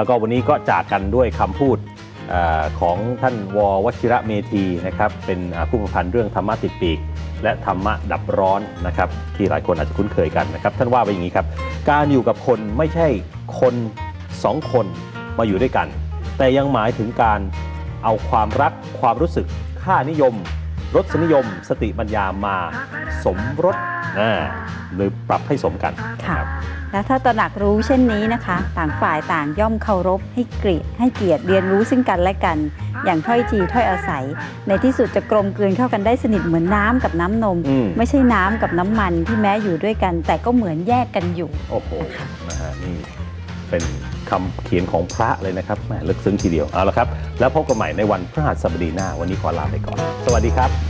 แล้วก็วันนี้ก็จากกันด้วยคำพูดอของท่านววชิระเมธีนะครับเป็นผู้ประพันธ์เรื่องธรรมะติดปีก และธรรมะดับร้อนนะครับที่หลายคนอาจจะคุ้นเคยกันนะครับท่านว่าไว้อย่างนี้ครับ การอยู่กับคนไม่ใช่คนสองคนมาอยู่ด้วยกัน แต่ยังหมายถึงการเอาความรักความรู้สึกค่านิยม รสนิยม สติปัญญามาสมรสหรือปรับให้สมกันนะค่ะครับ และถ้าตระหนักรู้เช่นนี้นะคะ ต่างฝ่ายต่างย่อมเคารพให้เกียรติให้เกียรติเรียนรู้ซึ่งกันและกัน อย่างถ้อยทีถ้อยอาศัย ในที่สุดจะกลมกลืนเข้ากันได้สนิทเหมือนน้ำกับน้ำนม อืม ไม่ใช่น้ำกับน้ำมันที่แม้อยู่ด้วยกัน แต่ก็เหมือนแยกกันอยู่ โอ้โห นะฮะ นี่เป็นคำเขียนของพระเลยนะครับ แหม ลึกซึ้งทีเดียว เอาละครับ แล้วพบกันใหม่ในวันพฤหัสบดีหน้า วันนี้ขอลาไปก่อน สวัสดีครับ